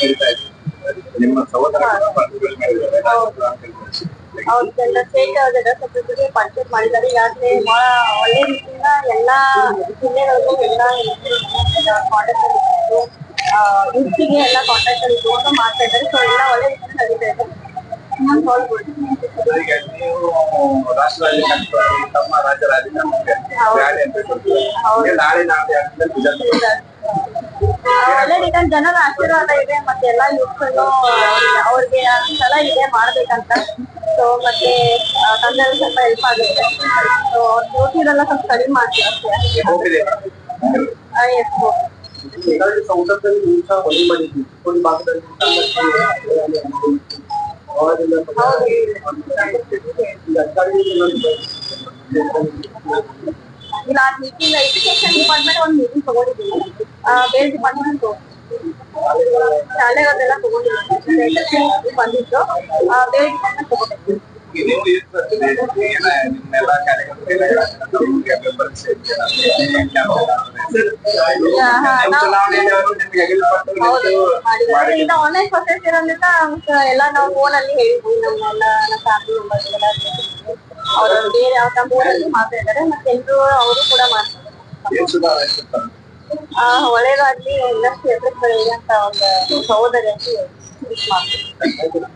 ನಡೀತಾ ಇದೆ ನಿಮ್ಮ ಸಹೋದರ. ಅವ್ರಿಗೆಲ್ಲ ಸ್ಟೇಟ್ ಸೆಕ್ರೆಟರಿ ಪರ್ಚೇಸ್ ಮಾಡಿದ್ದಾರೆ. ಈಗಾಗಲೇ ಬಹಳ ಒಳ್ಳೆ ರೀತಿಯಿಂದ ಎಲ್ಲಾ ಜಿಲ್ಲೆಗಳಿಗೂ ಎಲ್ಲ ಕಾಂಟ್ಯಾಕ್ಟ್ ಇದ್ದು ಯೂತ್ಗೆ ಎಲ್ಲ ಕಾಂಟ್ಯಾಕ್ಟ್ ಅಲ್ಲಿ ಇಟ್ಕೊಂಡು ಮಾಡ್ತಾ ಇದ್ದಾರೆ. ಸೊ ಎಲ್ಲ ಒಳ್ಳೆ ರೀತಿಯಿಂದ ನಡೀತಾ ಇದೆ. ನೀವು ರಾಷ್ಟ್ರದಲ್ಲಿ ತಮ್ಮ ರಾಜ್ಯ. ಈಗ ನಾಳೆ ನಾಳೆ ಆದ್ಮೇಲೆ ಬಿಜೆಪಿ ಒಳ್ಳೆ ರೀತಿಯಲ್ಲಿ ಜನರ ಆಶೀರ್ವಾದ ಇದೆ ಮತ್ತೆ ಎಲ್ಲಾ ಯೂತ್ಗಳು ಅವ್ರಿಗೆ ಸಲ ಇದೆ ಮಾಡ್ಬೇಕಂತ ಸೊ ಮತ್ತೆ ಆ, ತಂದೆಯವ್ರು ಸ್ವಲ್ಪ ಹೆಲ್ಪ್ ಆಗುತ್ತೆ ಸೊ ಡ್ಯೂಟಿದೆಲ್ಲ ಸ್ವಲ್ಪ ಕಡಿಮೆ ಮಾಡ್ತೀವಿ ಅಷ್ಟೇ ಹೋಗಿದೆ ಆ, yes, ಹೋಗಿ. ಹೀಗಾಗಿ ಸಂಸತ್ತಲ್ಲಿ ಊಟ ಮನೆ ಮಾಡಿದ್ವಿ ಒಂದು ಭಾಗದಲ್ಲಿ ಅವಾಗಿಂದ ಹೌದು. ಈಗ ಅಧಿಕಾರಿಗಳು ಇಲ್ಲ ಮೀಟಿಂಗ್ ಎಜುಕೇಶನ್ ಡಿಪಾರ್ಟ್ಮೆಂಟ್ ಒಂದು ಮೀಟಿಂಗ್ ತಗೊಂಡಿದ್ದೀವಿ ಆ, ಬೇರೆ ಡಿಪಾರ್ಟ್ಮೆಂಟ್ ಬೇರೆ ನಿಮ್ಮ ಅವರು ಮಾಡಿದ್ದಾರೆ. ಮಾಡಿ ಈಗ ಆನ್ಲೈನ್ ಪ್ರೊಸೆಸ್ ಇರೋದ್ರಿಂದ ಎಲ್ಲ ನಾವು ಫೋನ್ ಅಲ್ಲಿ ಹೇಳಿದ್ವಿ. ನಮ್ಮೆಲ್ಲ ನಮ್ಮ ಫ್ಯಾಮಿಲಿ ಮೆಂಬರ್ಸ್ ಎಲ್ಲ ಅವರು ಬೇರೆ ಯಾವ ಫೋನ್ ಅಲ್ಲಿ ಮಾತಾಡಿದ್ದಾರೆ ಮತ್ತೆ ಎಲ್ರು ಅವರು ಕೂಡ ಮಾಡ್ತಾರೆ? ಆ, ಒಳ್ಳೇದಾಗ್ಲಿ ಎಲ್ಲ ಎದುರು ಒಂದು ಸಹೋದರಿ ಅಂತ wish ಮಾಡ್ತೀನಿ